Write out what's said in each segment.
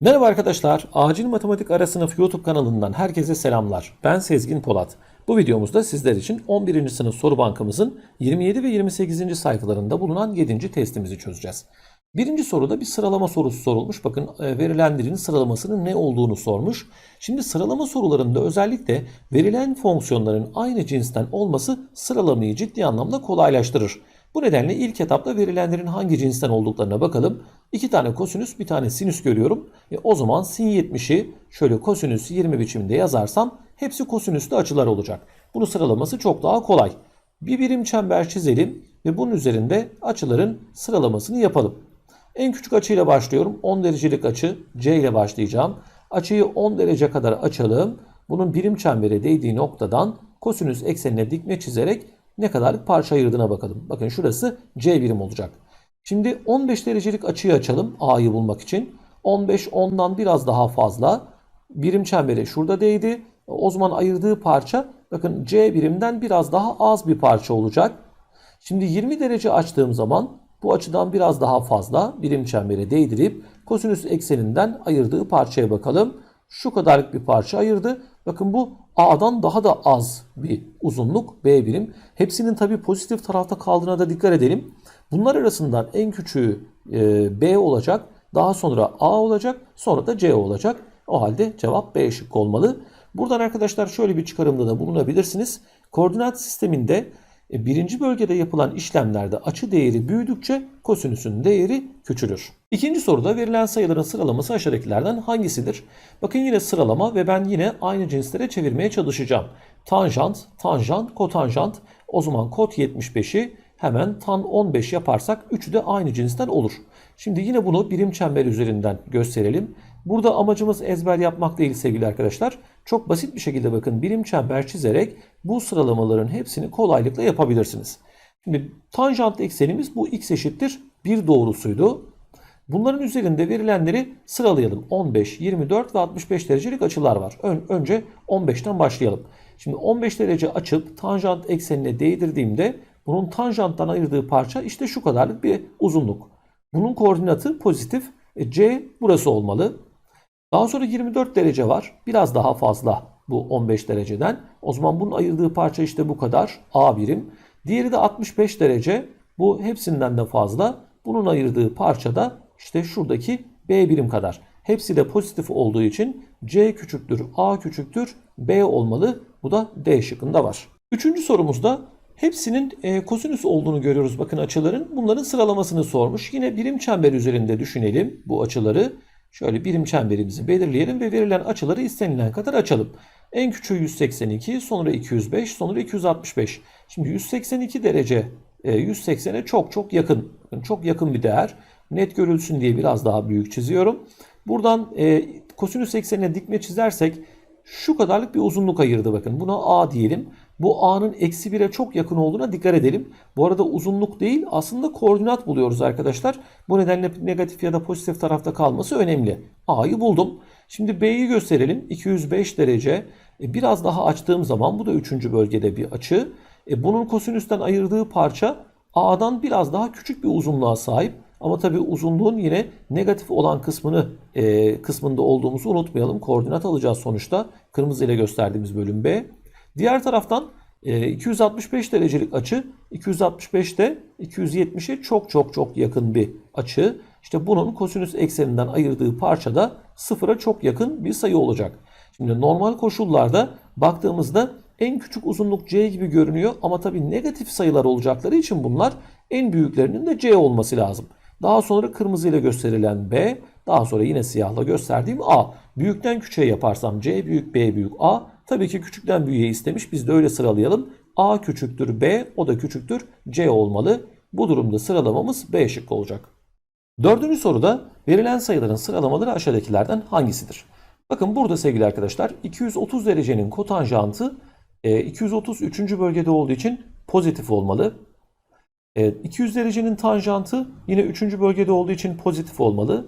Merhaba arkadaşlar, Acil Matematik Ara Sınıf YouTube kanalından herkese selamlar. Ben Sezgin Polat. Bu videomuzda sizler için 11. sınıf soru bankamızın 27 ve 28. sayfalarında bulunan 7. testimizi çözeceğiz. Birinci soruda bir sıralama sorusu sorulmuş. Bakın e, verilenlerin sıralamasının ne olduğunu sormuş. Şimdi sıralama sorularında özellikle verilen fonksiyonların aynı cinsten olması sıralamayı ciddi anlamda kolaylaştırır. Bu nedenle ilk etapta verilenlerin hangi cinsten olduklarına bakalım. İki tane kosinüs bir tane sinüs görüyorum. E o zaman sin 70'i şöyle kosinüs 20 biçiminde yazarsam hepsi kosinüslü açılar olacak. Bunu sıralaması çok daha kolay. Bir birim çember çizelim ve bunun üzerinde açıların sıralamasını yapalım. En küçük açıyla başlıyorum. 10 derecelik açı C ile başlayacağım. Açıyı 10 derece kadar açalım. Bunun birim çembere değdiği noktadan kosinüs eksenine dikme çizerek ne kadarlık parça ayırdığına bakalım. Bakın şurası C birim olacak. Şimdi 15 derecelik açıyı açalım A'yı bulmak için. 15 10'dan biraz daha fazla. Birim çembere şurada değdi. O zaman ayırdığı parça bakın C birimden biraz daha az bir parça olacak. Şimdi 20 derece açtığım zaman bu açıdan biraz daha fazla birim çembere değdirip kosinüs ekseninden ayırdığı parçaya bakalım. Şu kadarlık bir parça ayırdı. Bakın bu A'dan daha da az bir uzunluk B birim. Hepsinin tabi pozitif tarafta kaldığına da dikkat edelim. Bunlar arasından en küçüğü e, B olacak. Daha sonra A olacak. Sonra da C olacak. O halde cevap B şıkkı olmalı. Buradan arkadaşlar şöyle bir çıkarımda da bulunabilirsiniz. Koordinat sisteminde e, birinci bölgede yapılan işlemlerde açı değeri büyüdükçe kosinüsün değeri küçülür. İkinci soruda verilen sayıların sıralaması aşağıdakilerden hangisidir? Bakın yine sıralama ve ben yine aynı cinslere çevirmeye çalışacağım. Tanjant, tanjant, kotanjant. O zaman kot 75'i hemen tan 15 yaparsak üçü de aynı cinsten olur. Şimdi yine bunu birim çember üzerinden gösterelim. Burada amacımız ezber yapmak değil sevgili arkadaşlar. Çok basit bir şekilde bakın birim çember çizerek bu sıralamaların hepsini kolaylıkla yapabilirsiniz. Şimdi tanjant eksenimiz bu x eşittir 1 doğrusuydu. Bunların üzerinde verilenleri sıralayalım. 15, 24 ve 65 derecelik açılar var. Ön, önce 15'ten başlayalım. Şimdi 15 derece açıp tanjant eksenine değdirdiğimde bunun tanjanttan ayırdığı parça işte şu kadarlık bir uzunluk. Bunun koordinatı pozitif. E, C burası olmalı. Daha sonra 24 derece var. Biraz daha fazla bu 15 dereceden. O zaman bunun ayırdığı parça işte bu kadar. A birim. Diğeri de 65 derece. Bu hepsinden de fazla. Bunun ayırdığı parça da işte şuradaki B birim kadar. Hepsi de pozitif olduğu için C küçüktür, A küçüktür, B olmalı. Bu da D şıkkında var. Üçüncü sorumuzda hepsinin e, kosinüs olduğunu görüyoruz. Bakın açıların bunların sıralamasını sormuş. Yine birim çember üzerinde düşünelim bu açıları. Şöyle birim çemberimizi belirleyelim ve verilen açıları istenilen kadar açalım. En küçüğü 182, sonra 205, sonra 265. Şimdi 182 derece 180'e çok çok yakın. Çok yakın bir değer. Net görülsün diye biraz daha büyük çiziyorum. Buradan e, kosinüs eksenine dikme çizersek şu kadarlık bir uzunluk ayırdı bakın. Buna A diyelim. Bu A'nın eksi 1'e çok yakın olduğuna dikkat edelim. Bu arada uzunluk değil aslında koordinat buluyoruz arkadaşlar. Bu nedenle negatif ya da pozitif tarafta kalması önemli. A'yı buldum. Şimdi B'yi gösterelim. 205 derece. E, biraz daha açtığım zaman bu da 3. bölgede bir açı. E, bunun kosinüsten ayırdığı parça A'dan biraz daha küçük bir uzunluğa sahip. Ama tabii uzunluğun yine negatif olan kısmını e, kısmında olduğumuzu unutmayalım. Koordinat alacağız sonuçta. Kırmızı ile gösterdiğimiz bölüm B. Diğer taraftan e, 265 derecelik açı 265'te 270'e çok çok çok yakın bir açı. İşte bunun kosinüs ekseninden ayırdığı parça da sıfıra çok yakın bir sayı olacak. Şimdi normal koşullarda baktığımızda en küçük uzunluk C gibi görünüyor ama tabii negatif sayılar olacakları için bunlar en büyüklerinin de C olması lazım. Daha sonra kırmızı ile gösterilen B, daha sonra yine siyahla gösterdiğim A. Büyükten küçüğe yaparsam C büyük, B büyük, A. Tabii ki küçükten büyüğe istemiş. Biz de öyle sıralayalım. A küçüktür B, o da küçüktür C olmalı. Bu durumda sıralamamız B şıkkı olacak. Dördüncü soruda verilen sayıların sıralamaları aşağıdakilerden hangisidir? Bakın burada sevgili arkadaşlar 230 derecenin kotanjantı 230 3. bölgede olduğu için pozitif olmalı. 200 derecenin tanjantı yine 3. bölgede olduğu için pozitif olmalı.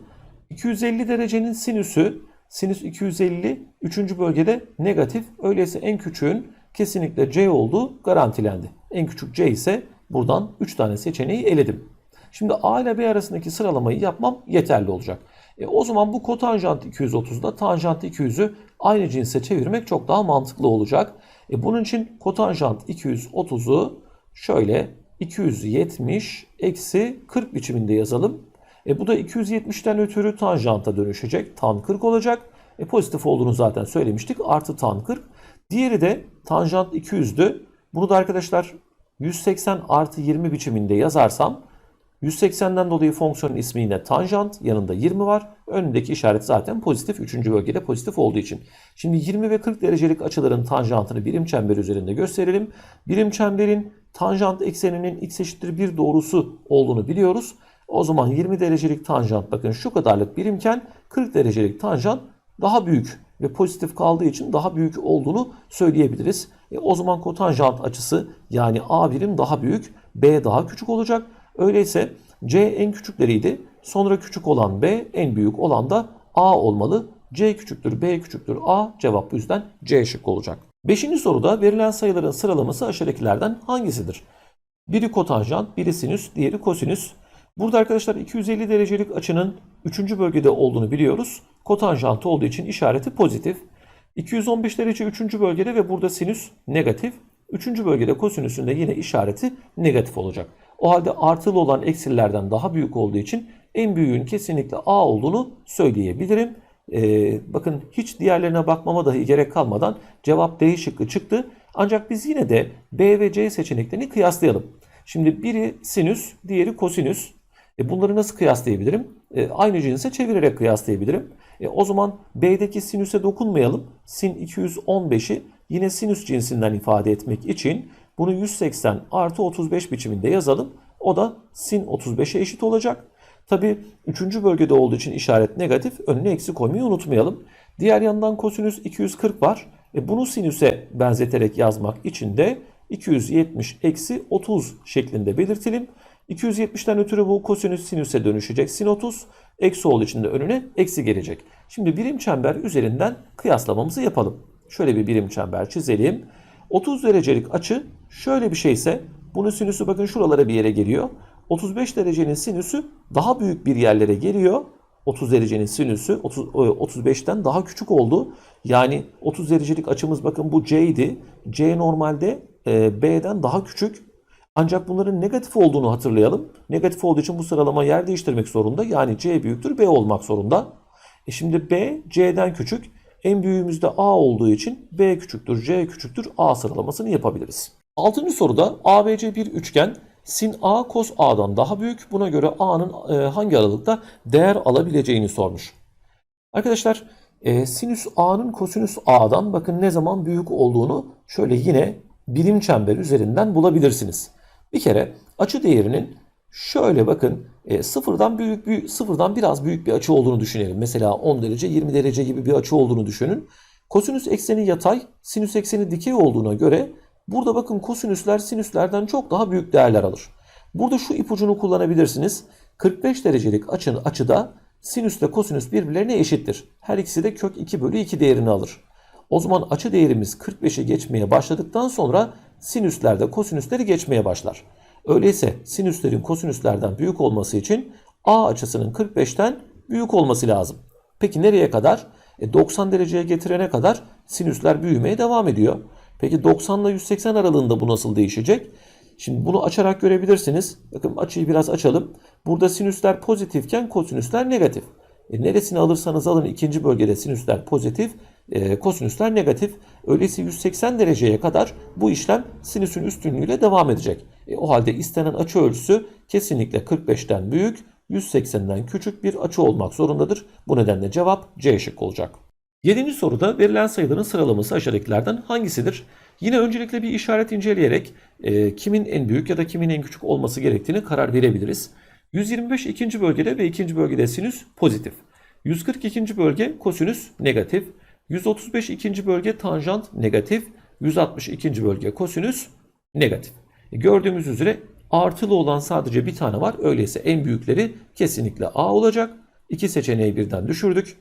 250 derecenin sinüsü sinüs 250 3. bölgede negatif. Öyleyse en küçüğün kesinlikle C olduğu garantilendi. En küçük C ise buradan 3 tane seçeneği eledim. Şimdi A ile B arasındaki sıralamayı yapmam yeterli olacak. E, o zaman bu kotanjant 230'da tanjant 200'ü aynı cinse çevirmek çok daha mantıklı olacak. E, bunun için kotanjant 230'u şöyle 270 eksi 40 biçiminde yazalım. E, bu da 270'ten ötürü tanjanta dönüşecek. Tan 40 olacak. E, pozitif olduğunu zaten söylemiştik. Artı tan 40. Diğeri de tanjant 200'dü. Bunu da arkadaşlar 180 artı 20 biçiminde yazarsam 180'den dolayı fonksiyonun ismi yine tanjant. Yanında 20 var. Önündeki işaret zaten pozitif. Üçüncü bölgede pozitif olduğu için. Şimdi 20 ve 40 derecelik açıların tanjantını birim çember üzerinde gösterelim. Birim çemberin tanjant ekseninin x eşittir 1 doğrusu olduğunu biliyoruz. O zaman 20 derecelik tanjant bakın şu kadarlık birimken 40 derecelik tanjant daha büyük ve pozitif kaldığı için daha büyük olduğunu söyleyebiliriz. E, o zaman kotanjant açısı yani A birim daha büyük, B daha küçük olacak. Öyleyse C en küçükleriydi. Sonra küçük olan B, en büyük olan da A olmalı. C küçüktür, B küçüktür, A. Cevap bu yüzden C şık olacak. Beşinci soruda verilen sayıların sıralaması aşağıdakilerden hangisidir? Biri kotanjant, biri sinüs, diğeri kosinüs. Burada arkadaşlar 250 derecelik açının 3. bölgede olduğunu biliyoruz. Kotanjantı olduğu için işareti pozitif. 215 derece 3. bölgede ve burada sinüs negatif. 3. bölgede kosinüsün de yine işareti negatif olacak. O halde artılı olan eksilerden daha büyük olduğu için en büyüğün kesinlikle A olduğunu söyleyebilirim. Ee, bakın hiç diğerlerine bakmama dahi gerek kalmadan cevap D şıkkı çıktı. Ancak biz yine de B ve C seçeneklerini kıyaslayalım. Şimdi biri sinüs, diğeri kosinüs. E bunları nasıl kıyaslayabilirim? E, aynı cinse çevirerek kıyaslayabilirim. E, o zaman B'deki sinüse dokunmayalım. Sin 215'i yine sinüs cinsinden ifade etmek için bunu 180 artı 35 biçiminde yazalım. O da sin 35'e eşit olacak. Tabi 3. bölgede olduğu için işaret negatif. Önüne eksi koymayı unutmayalım. Diğer yandan kosinüs 240 var. E bunu sinüse benzeterek yazmak için de 270 eksi 30 şeklinde belirtelim. 270'ten ötürü bu kosinüs sinüse dönüşecek. Sin 30 eksi olduğu için de önüne eksi gelecek. Şimdi birim çember üzerinden kıyaslamamızı yapalım. Şöyle bir birim çember çizelim. 30 derecelik açı şöyle bir şeyse bunun sinüsü bakın şuralara bir yere geliyor. 35 derecenin sinüsü daha büyük bir yerlere geliyor. 30 derecenin sinüsü 30, 35'ten daha küçük oldu. Yani 30 derecelik açımız bakın bu C idi. C normalde e, B'den daha küçük. Ancak bunların negatif olduğunu hatırlayalım. Negatif olduğu için bu sıralama yer değiştirmek zorunda. Yani C büyüktür B olmak zorunda. E şimdi B C'den küçük. En büyüğümüz de A olduğu için B küçüktür, C küçüktür A sıralamasını yapabiliriz. Altıncı soruda ABC bir üçgen sin A cos A'dan daha büyük. Buna göre A'nın e, hangi aralıkta değer alabileceğini sormuş. Arkadaşlar e, sinüs A'nın kosinüs A'dan bakın ne zaman büyük olduğunu şöyle yine birim çember üzerinden bulabilirsiniz. Bir kere açı değerinin şöyle bakın e, sıfırdan büyük bir sıfırdan biraz büyük bir açı olduğunu düşünelim. Mesela 10 derece 20 derece gibi bir açı olduğunu düşünün. Kosinüs ekseni yatay, sinüs ekseni dikey olduğuna göre burada bakın kosinüsler sinüslerden çok daha büyük değerler alır. Burada şu ipucunu kullanabilirsiniz. 45 derecelik açının açıda sinüsle kosinüs birbirlerine eşittir. Her ikisi de kök 2 bölü 2 değerini alır. O zaman açı değerimiz 45'i geçmeye başladıktan sonra sinüsler de kosinüsleri geçmeye başlar. Öyleyse sinüslerin kosinüslerden büyük olması için A açısının 45'ten büyük olması lazım. Peki nereye kadar? E 90 dereceye getirene kadar sinüsler büyümeye devam ediyor. Peki 90 ile 180 aralığında bu nasıl değişecek? Şimdi bunu açarak görebilirsiniz. Bakın açıyı biraz açalım. Burada sinüsler pozitifken kosinüsler negatif. E neresini alırsanız alın ikinci bölgede sinüsler pozitif, e, kosinüsler negatif. Öyleyse 180 dereceye kadar bu işlem sinüsün üstünlüğüyle devam edecek. E, o halde istenen açı ölçüsü kesinlikle 45'ten büyük, 180'den küçük bir açı olmak zorundadır. Bu nedenle cevap C şık olacak. Yedinci soruda verilen sayıların sıralaması aşağıdakilerden hangisidir? Yine öncelikle bir işaret inceleyerek e, kimin en büyük ya da kimin en küçük olması gerektiğini karar verebiliriz. 125 ikinci bölgede ve ikinci bölgede sinüs pozitif. 140 ikinci bölge kosinüs negatif. 135 ikinci bölge tanjant negatif. 160 ikinci bölge kosinüs negatif. E, gördüğümüz üzere artılı olan sadece bir tane var. Öyleyse en büyükleri kesinlikle A olacak. İki seçeneği birden düşürdük.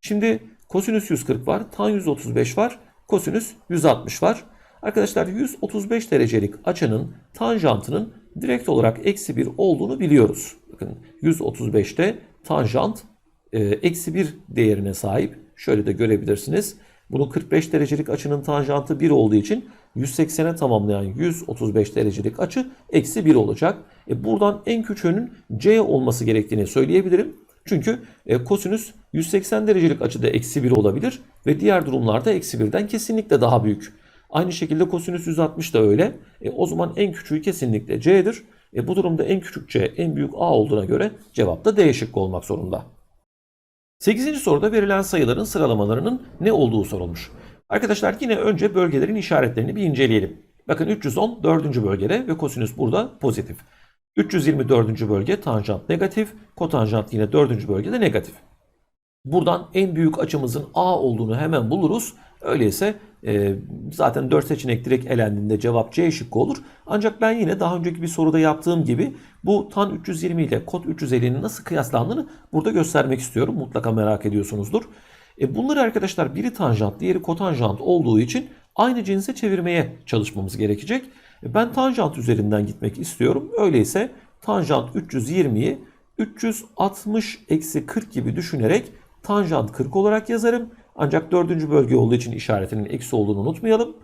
Şimdi kosinüs 140 var, tan 135 var, kosinüs 160 var. Arkadaşlar 135 derecelik açının tanjantının direkt olarak eksi 1 olduğunu biliyoruz. Bakın 135'te tanjant e, eksi 1 değerine sahip. Şöyle de görebilirsiniz. Bunun 45 derecelik açının tanjantı 1 olduğu için 180'e tamamlayan 135 derecelik açı eksi 1 olacak. E buradan en küçüğünün C olması gerektiğini söyleyebilirim. Çünkü e, kosinüs 180 derecelik açıda eksi 1 olabilir ve diğer durumlarda eksi 1'den kesinlikle daha büyük. Aynı şekilde kosinüs 160 da öyle. E, o zaman en küçüğü kesinlikle C'dir. E, bu durumda en küçük C en büyük A olduğuna göre cevap da D şıkkı olmak zorunda. 8. soruda verilen sayıların sıralamalarının ne olduğu sorulmuş. Arkadaşlar yine önce bölgelerin işaretlerini bir inceleyelim. Bakın 310 4. bölgede ve kosinüs burada pozitif. 324. bölge tanjant negatif, kotanjant yine 4. bölgede negatif. Buradan en büyük açımızın A olduğunu hemen buluruz. Öyleyse e, zaten 4 seçenek direkt elendiğinde cevap C şıkkı olur. Ancak ben yine daha önceki bir soruda yaptığım gibi bu tan 320 ile kod 350'nin nasıl kıyaslandığını burada göstermek istiyorum. Mutlaka merak ediyorsunuzdur. E, bunları arkadaşlar biri tanjant diğeri kotanjant olduğu için aynı cinse çevirmeye çalışmamız gerekecek. E, ben tanjant üzerinden gitmek istiyorum. Öyleyse tanjant 320'yi 360 eksi 40 gibi düşünerek tanjant 40 olarak yazarım. Ancak dördüncü bölge olduğu için işaretinin eksi olduğunu unutmayalım.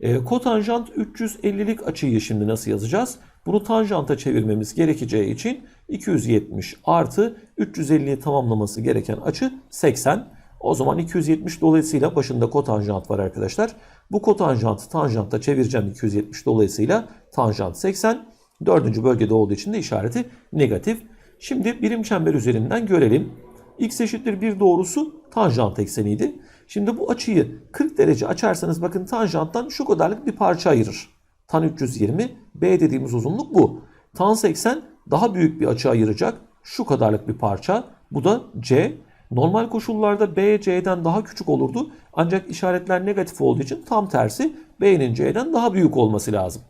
E, kotanjant 350'lik açıyı şimdi nasıl yazacağız? Bunu tanjanta çevirmemiz gerekeceği için 270 artı 350'yi tamamlaması gereken açı 80. O zaman 270 dolayısıyla başında kotanjant var arkadaşlar. Bu kotanjantı tanjanta çevireceğim 270 dolayısıyla tanjant 80. Dördüncü bölgede olduğu için de işareti negatif. Şimdi birim çember üzerinden görelim. X eşittir 1 doğrusu tanjant ekseniydi. Şimdi bu açıyı 40 derece açarsanız bakın tanjanttan şu kadarlık bir parça ayırır. Tan 320, B dediğimiz uzunluk bu. Tan 80 daha büyük bir açı ayıracak. Şu kadarlık bir parça. Bu da C. Normal koşullarda B C'den daha küçük olurdu. Ancak işaretler negatif olduğu için tam tersi B'nin C'den daha büyük olması lazım.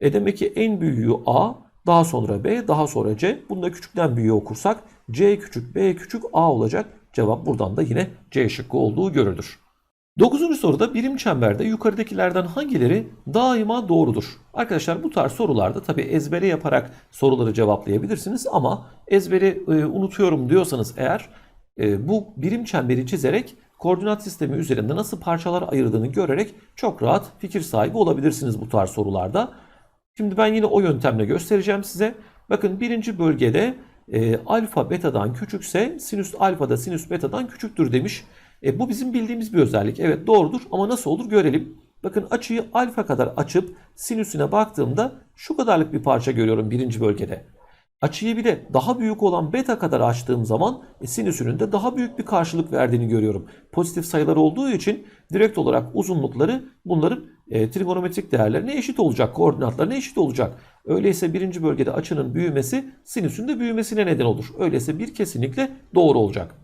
E demek ki en büyüğü A, daha sonra B, daha sonra C. Bunu da küçükten büyüğe okursak C küçük, B küçük, A olacak. Cevap buradan da yine C şıkkı olduğu görülür. Dokuzuncu soruda birim çemberde yukarıdakilerden hangileri daima doğrudur? Arkadaşlar bu tarz sorularda tabi ezbere yaparak soruları cevaplayabilirsiniz ama ezberi e, unutuyorum diyorsanız eğer e, bu birim çemberi çizerek koordinat sistemi üzerinde nasıl parçalar ayırdığını görerek çok rahat fikir sahibi olabilirsiniz bu tarz sorularda. Şimdi ben yine o yöntemle göstereceğim size. Bakın birinci bölgede e, alfa betadan küçükse sinüs alfa da sinüs betadan küçüktür demiş. E, bu bizim bildiğimiz bir özellik. Evet doğrudur ama nasıl olur görelim. Bakın açıyı alfa kadar açıp sinüsüne baktığımda şu kadarlık bir parça görüyorum birinci bölgede. Açıyı bir de daha büyük olan beta kadar açtığım zaman e, sinüsünün de daha büyük bir karşılık verdiğini görüyorum. Pozitif sayılar olduğu için direkt olarak uzunlukları bunların e, trigonometrik değerlerine eşit olacak, koordinatlarına eşit olacak. Öyleyse birinci bölgede açının büyümesi sinüsün de büyümesine neden olur. Öyleyse bir kesinlikle doğru olacak.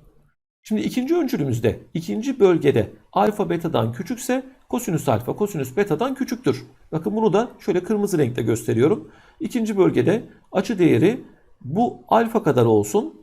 Şimdi ikinci öncülümüzde ikinci bölgede alfa betadan küçükse kosinüs alfa kosinüs betadan küçüktür. Bakın bunu da şöyle kırmızı renkte gösteriyorum. İkinci bölgede açı değeri bu alfa kadar olsun.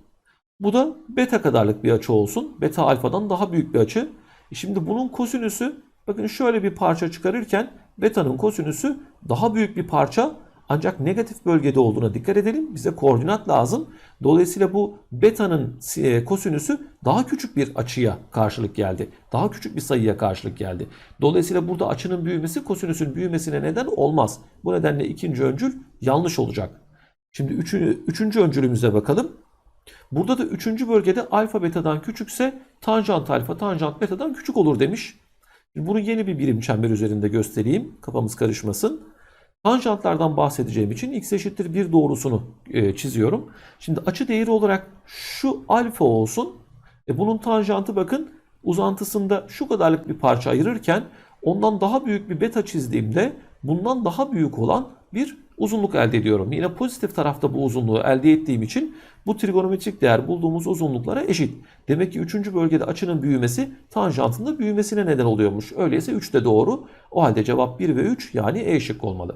Bu da beta kadarlık bir açı olsun. Beta alfadan daha büyük bir açı. E şimdi bunun kosinüsü bakın şöyle bir parça çıkarırken beta'nın kosinüsü daha büyük bir parça ancak negatif bölgede olduğuna dikkat edelim. Bize koordinat lazım. Dolayısıyla bu beta'nın e, kosinüsü daha küçük bir açıya karşılık geldi. Daha küçük bir sayıya karşılık geldi. Dolayısıyla burada açının büyümesi kosinüsün büyümesine neden olmaz. Bu nedenle ikinci öncül yanlış olacak. Şimdi üçüncü, üçüncü öncülümüze bakalım. Burada da üçüncü bölgede alfa betadan küçükse tanjant alfa tanjant betadan küçük olur demiş. Bunu yeni bir birim çember üzerinde göstereyim. Kafamız karışmasın. Tanjantlardan bahsedeceğim için x eşittir 1 doğrusunu e, çiziyorum. Şimdi açı değeri olarak şu alfa olsun. E, bunun tanjantı bakın uzantısında şu kadarlık bir parça ayırırken ondan daha büyük bir beta çizdiğimde bundan daha büyük olan bir uzunluk elde ediyorum. Yine pozitif tarafta bu uzunluğu elde ettiğim için bu trigonometrik değer bulduğumuz uzunluklara eşit. Demek ki 3. bölgede açının büyümesi tanjantın büyümesine neden oluyormuş. Öyleyse 3 de doğru. O halde cevap 1 ve 3 yani E şıkkı olmalı.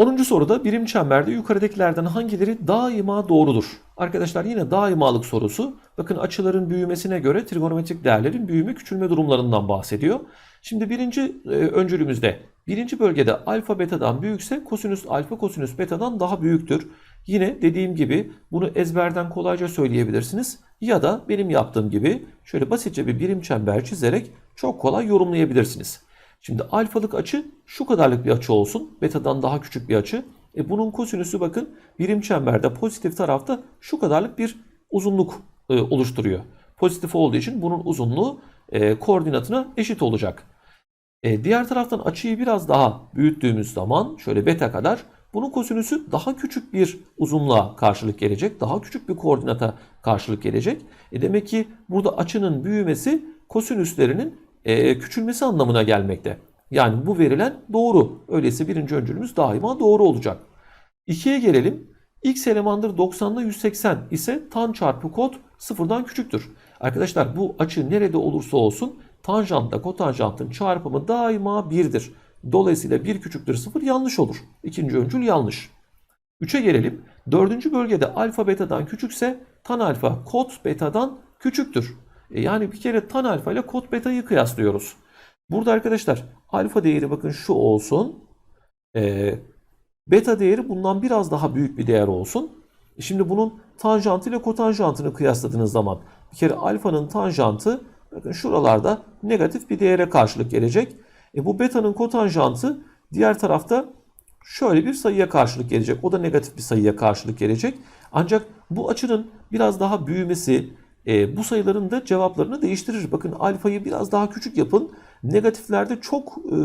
10. soruda birim çemberde yukarıdakilerden hangileri daima doğrudur? Arkadaşlar yine daimalık sorusu. Bakın açıların büyümesine göre trigonometrik değerlerin büyüme küçülme durumlarından bahsediyor. Şimdi birinci e, öncülümüzde birinci bölgede alfa betadan büyükse kosinüs alfa kosinüs betadan daha büyüktür. Yine dediğim gibi bunu ezberden kolayca söyleyebilirsiniz. Ya da benim yaptığım gibi şöyle basitçe bir birim çember çizerek çok kolay yorumlayabilirsiniz. Şimdi alfalık açı şu kadarlık bir açı olsun. Betadan daha küçük bir açı. E bunun kosinüsü bakın birim çemberde pozitif tarafta şu kadarlık bir uzunluk e, oluşturuyor. Pozitif olduğu için bunun uzunluğu e, koordinatına eşit olacak. E, diğer taraftan açıyı biraz daha büyüttüğümüz zaman şöyle beta kadar bunun kosinüsü daha küçük bir uzunluğa karşılık gelecek. Daha küçük bir koordinata karşılık gelecek. E demek ki burada açının büyümesi kosinüslerinin e, küçülmesi anlamına gelmekte. Yani bu verilen doğru. Öyleyse birinci öncülümüz daima doğru olacak. 2'ye gelelim. X elemandır 90'da 180 ise tan çarpı kod sıfırdan küçüktür. Arkadaşlar bu açı nerede olursa olsun tanjantla kotanjantın çarpımı daima 1'dir. Dolayısıyla 1 küçüktür 0 yanlış olur. İkinci öncül yanlış. 3'e gelelim. Dördüncü bölgede alfa betadan küçükse tan alfa kot betadan küçüktür. E yani bir kere tan alfa ile kot betayı kıyaslıyoruz. Burada arkadaşlar alfa değeri bakın şu olsun. E, beta değeri bundan biraz daha büyük bir değer olsun. E şimdi bunun tanjantı ile kotanjantını kıyasladığınız zaman bir kere alfanın tanjantı bakın şuralarda negatif bir değere karşılık gelecek. E bu beta'nın kotanjantı diğer tarafta şöyle bir sayıya karşılık gelecek. O da negatif bir sayıya karşılık gelecek. Ancak bu açının biraz daha büyümesi e, bu sayıların da cevaplarını değiştirir. Bakın alfayı biraz daha küçük yapın. Negatiflerde çok e,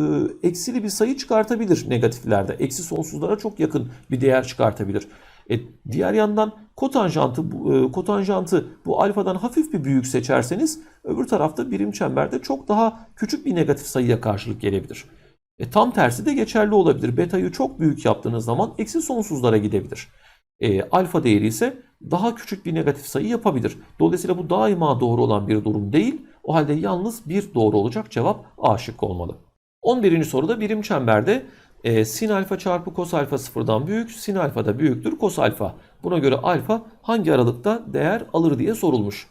eksili bir sayı çıkartabilir negatiflerde. Eksi sonsuzlara çok yakın bir değer çıkartabilir. E, diğer yandan kotanjantı, e, kotanjantı bu alfadan hafif bir büyük seçerseniz öbür tarafta birim çemberde çok daha küçük bir negatif sayıya karşılık gelebilir. E, tam tersi de geçerli olabilir. Beta'yı çok büyük yaptığınız zaman eksi sonsuzlara gidebilir. E, alfa değeri ise daha küçük bir negatif sayı yapabilir. Dolayısıyla bu daima doğru olan bir durum değil. O halde yalnız bir doğru olacak cevap A şıkkı olmalı. 11. soruda birim çemberde e, sin alfa çarpı kos alfa sıfırdan büyük, sin alfa da büyüktür kos alfa. Buna göre alfa hangi aralıkta değer alır diye sorulmuş.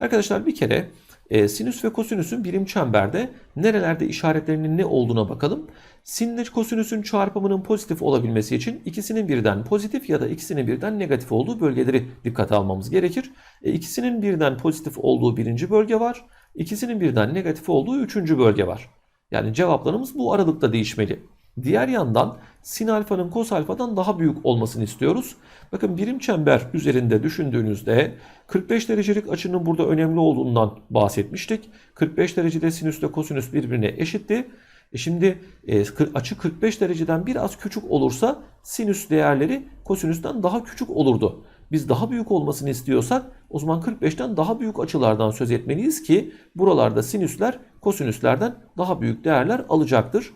Arkadaşlar bir kere e, sinüs ve kosinüsün birim çemberde nerelerde işaretlerinin ne olduğuna bakalım. Sin ile kosinüsün çarpımının pozitif olabilmesi için ikisinin birden pozitif ya da ikisinin birden negatif olduğu bölgeleri dikkate almamız gerekir. E, ikisinin birden pozitif olduğu birinci bölge var. İkisinin birden negatif olduğu üçüncü bölge var. Yani cevaplarımız bu aralıkta değişmeli. Diğer yandan sin alfanın kos alfadan daha büyük olmasını istiyoruz. Bakın birim çember üzerinde düşündüğünüzde 45 derecelik açının burada önemli olduğundan bahsetmiştik. 45 derecede sinüsle kosinüs birbirine eşitti. E şimdi e, açı 45 dereceden biraz küçük olursa sinüs değerleri kosinüsten daha küçük olurdu. Biz daha büyük olmasını istiyorsak o zaman 45'ten daha büyük açılardan söz etmeliyiz ki buralarda sinüsler kosinüslerden daha büyük değerler alacaktır.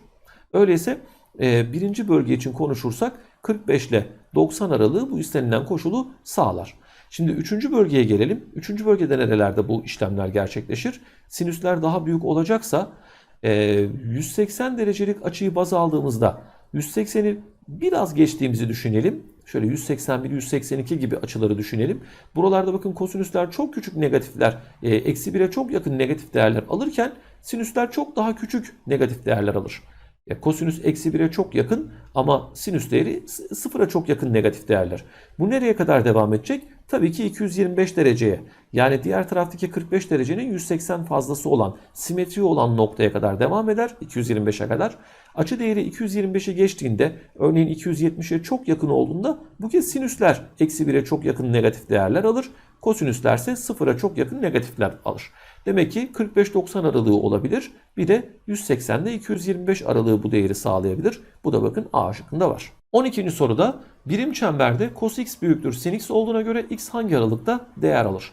Öyleyse e, birinci bölge için konuşursak 45 ile 90 aralığı bu istenilen koşulu sağlar. Şimdi üçüncü bölgeye gelelim. Üçüncü bölgede nerelerde bu işlemler gerçekleşir? Sinüsler daha büyük olacaksa e, 180 derecelik açıyı baz aldığımızda 180'i biraz geçtiğimizi düşünelim. Şöyle 181, 182 gibi açıları düşünelim. Buralarda bakın kosinüsler çok küçük negatifler, e, eksi 1'e çok yakın negatif değerler alırken sinüsler çok daha küçük negatif değerler alır. Ya kosinüs eksi 1'e çok yakın ama sinüs değeri sıfıra çok yakın negatif değerler. Bu nereye kadar devam edecek? Tabii ki 225 dereceye. Yani diğer taraftaki 45 derecenin 180 fazlası olan, simetri olan noktaya kadar devam eder. 225'e kadar. Açı değeri 225'i geçtiğinde, örneğin 270'e çok yakın olduğunda bu kez sinüsler eksi 1'e çok yakın negatif değerler alır. Kosinüsler ise sıfıra çok yakın negatifler alır. Demek ki 45-90 aralığı olabilir. Bir de 180 ile 225 aralığı bu değeri sağlayabilir. Bu da bakın A şıkkında var. 12. soruda birim çemberde cos x büyüktür sin x olduğuna göre x hangi aralıkta değer alır?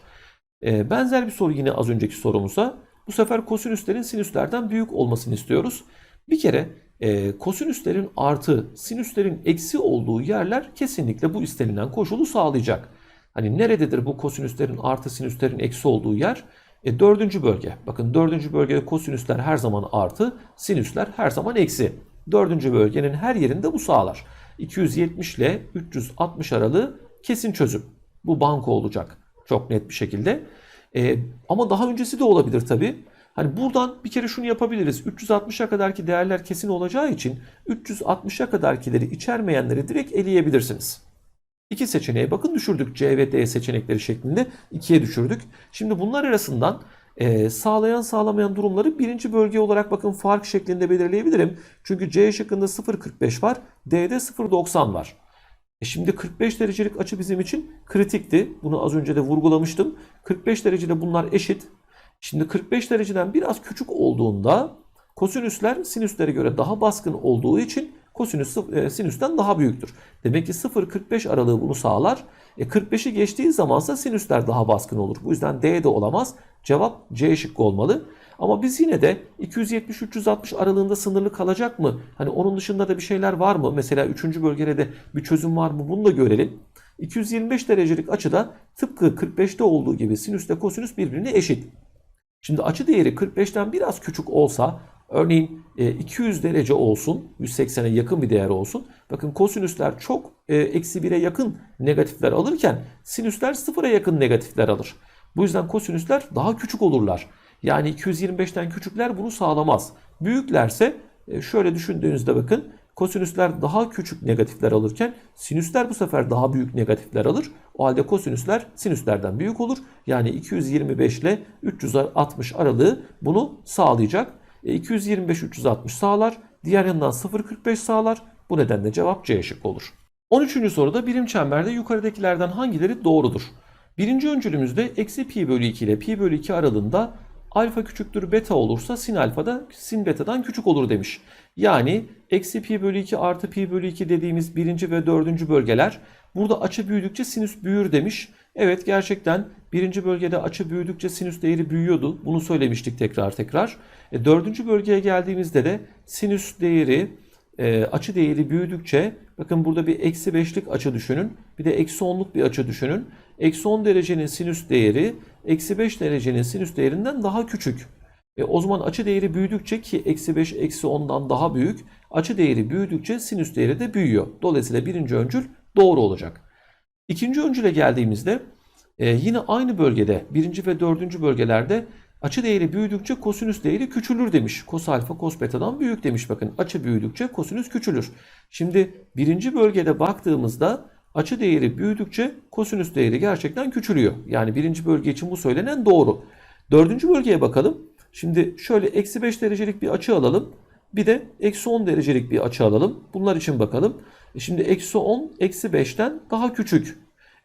Ee, benzer bir soru yine az önceki sorumuza. Bu sefer kosinüslerin sinüslerden büyük olmasını istiyoruz. Bir kere e, kosinüslerin artı, sinüslerin eksi olduğu yerler kesinlikle bu istenilen koşulu sağlayacak. Hani nerededir bu kosinüslerin artı, sinüslerin eksi olduğu yer? E, dördüncü bölge. Bakın dördüncü bölgede kosinüsler her zaman artı, sinüsler her zaman eksi. Dördüncü bölgenin her yerinde bu sağlar. 270 ile 360 aralığı kesin çözüm. Bu banko olacak çok net bir şekilde. E, ama daha öncesi de olabilir tabi. Hani buradan bir kere şunu yapabiliriz. 360'a kadarki değerler kesin olacağı için 360'a kadarkileri içermeyenleri direkt eleyebilirsiniz. İki seçeneğe bakın düşürdük. C ve D seçenekleri şeklinde ikiye düşürdük. Şimdi bunlar arasından e, sağlayan sağlamayan durumları birinci bölge olarak bakın fark şeklinde belirleyebilirim. Çünkü C şıkkında 0.45 var. D'de 0.90 var. E şimdi 45 derecelik açı bizim için kritikti. Bunu az önce de vurgulamıştım. 45 derecede bunlar eşit. Şimdi 45 dereceden biraz küçük olduğunda kosinüsler sinüslere göre daha baskın olduğu için kosinüs e, sinüsten daha büyüktür. Demek ki 0-45 aralığı bunu sağlar. E 45'i geçtiği zamansa sinüsler daha baskın olur. Bu yüzden D de olamaz. Cevap C şıkkı olmalı. Ama biz yine de 270-360 aralığında sınırlı kalacak mı? Hani onun dışında da bir şeyler var mı? Mesela 3. bölgede de bir çözüm var mı? Bunu da görelim. 225 derecelik açıda tıpkı 45'te olduğu gibi sinüsle kosinüs birbirine eşit. Şimdi açı değeri 45'ten biraz küçük olsa örneğin e, 200 derece olsun 180'e yakın bir değer olsun. Bakın kosinüsler çok e, eksi 1'e yakın negatifler alırken sinüsler 0'a yakın negatifler alır. Bu yüzden kosinüsler daha küçük olurlar. Yani 225'ten küçükler bunu sağlamaz. Büyüklerse e, şöyle düşündüğünüzde bakın kosinüsler daha küçük negatifler alırken sinüsler bu sefer daha büyük negatifler alır. O halde kosinüsler sinüslerden büyük olur. Yani 225 ile 360 aralığı bunu sağlayacak. E, 225-360 sağlar. Diğer yandan 0.45 sağlar. Bu nedenle cevap C şıkkı olur. 13. soruda birim çemberde yukarıdakilerden hangileri doğrudur? Birinci öncülümüzde eksi pi bölü 2 ile pi bölü 2 aralığında alfa küçüktür beta olursa sin alfa da sin beta'dan küçük olur demiş. Yani eksi pi bölü 2 artı pi bölü 2 dediğimiz birinci ve dördüncü bölgeler burada açı büyüdükçe sinüs büyür demiş. Evet gerçekten birinci bölgede açı büyüdükçe sinüs değeri büyüyordu. Bunu söylemiştik tekrar tekrar. E, dördüncü bölgeye geldiğimizde de sinüs değeri e, açı değeri büyüdükçe bakın burada bir eksi 5'lik açı düşünün. Bir de eksi 10'luk bir açı düşünün. Eksi 10 derecenin sinüs değeri eksi 5 derecenin sinüs değerinden daha küçük. E, o zaman açı değeri büyüdükçe ki eksi 5 eksi 10'dan daha büyük. Açı değeri büyüdükçe sinüs değeri de büyüyor. Dolayısıyla birinci öncül doğru olacak. İkinci öncüle geldiğimizde e, yine aynı bölgede birinci ve dördüncü bölgelerde açı değeri büyüdükçe kosinüs değeri küçülür demiş. Kos alfa kos beta'dan büyük demiş bakın. Açı büyüdükçe kosinüs küçülür. Şimdi birinci bölgede baktığımızda açı değeri büyüdükçe kosinüs değeri gerçekten küçülüyor. Yani birinci bölge için bu söylenen doğru. Dördüncü bölgeye bakalım. Şimdi şöyle eksi 5 derecelik bir açı alalım. Bir de eksi 10 derecelik bir açı alalım. Bunlar için bakalım. E Şimdi eksi 10 eksi 5'ten daha küçük.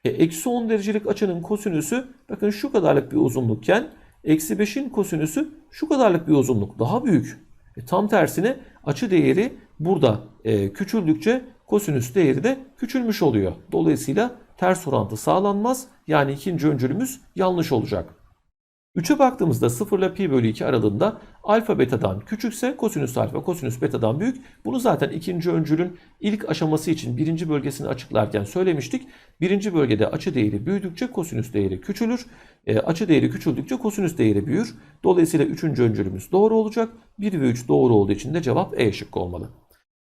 E, eksi 10 derecelik açının kosinüsü bakın şu kadarlık bir uzunlukken eksi 5'in kosinüsü şu kadarlık bir uzunluk. Daha büyük. E, tam tersine açı değeri burada e, küçüldükçe kosinüs değeri de küçülmüş oluyor. Dolayısıyla ters orantı sağlanmaz. Yani ikinci öncülümüz yanlış olacak. 3'e baktığımızda 0 ile pi bölü 2 aralığında alfa betadan küçükse kosinüs alfa kosinüs betadan büyük. Bunu zaten ikinci öncülün ilk aşaması için birinci bölgesini açıklarken söylemiştik. Birinci bölgede açı değeri büyüdükçe kosinüs değeri küçülür. E, açı değeri küçüldükçe kosinüs değeri büyür. Dolayısıyla üçüncü öncülümüz doğru olacak. 1 ve 3 doğru olduğu için de cevap E şıkkı olmalı.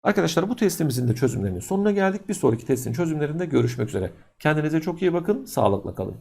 Arkadaşlar bu testimizin de çözümlerinin sonuna geldik. Bir sonraki testin çözümlerinde görüşmek üzere. Kendinize çok iyi bakın, sağlıkla kalın.